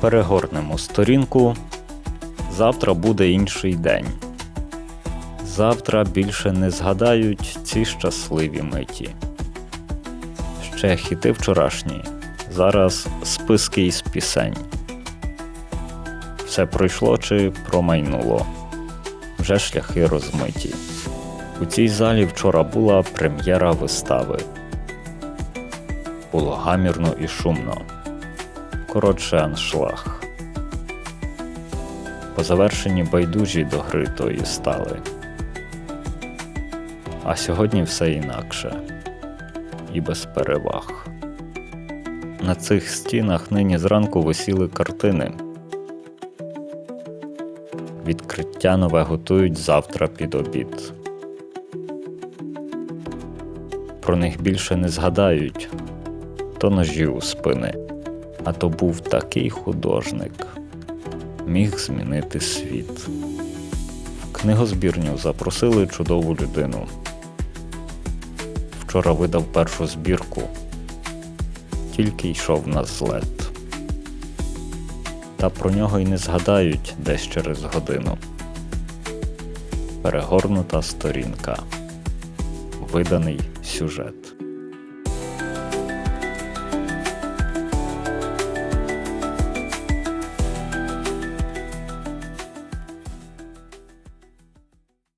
Перегорнемо сторінку. Завтра буде інший день. Завтра більше не згадають ці щасливі миті. Ще хіти вчорашні, зараз списки із пісень. Все пройшло чи промайнуло, вже шляхи розмиті. У цій залі вчора була прем'єра вистави. Було гамірно і шумно. Коротше, аншлаг. По завершенні байдужі до гри тої стали. А сьогодні все інакше і без переваг. На цих стінах нині зранку висіли картини. Відкриття нове готують завтра під обід. Про них більше не згадають то ножі у спини, а то був такий художник, міг змінити світ. В книгозбірню запросили чудову людину. Вчора видав першу збірку, тільки йшов на злет. Та про нього й не згадають десь через годину. Перегорнута сторінка. Виданий сюжет.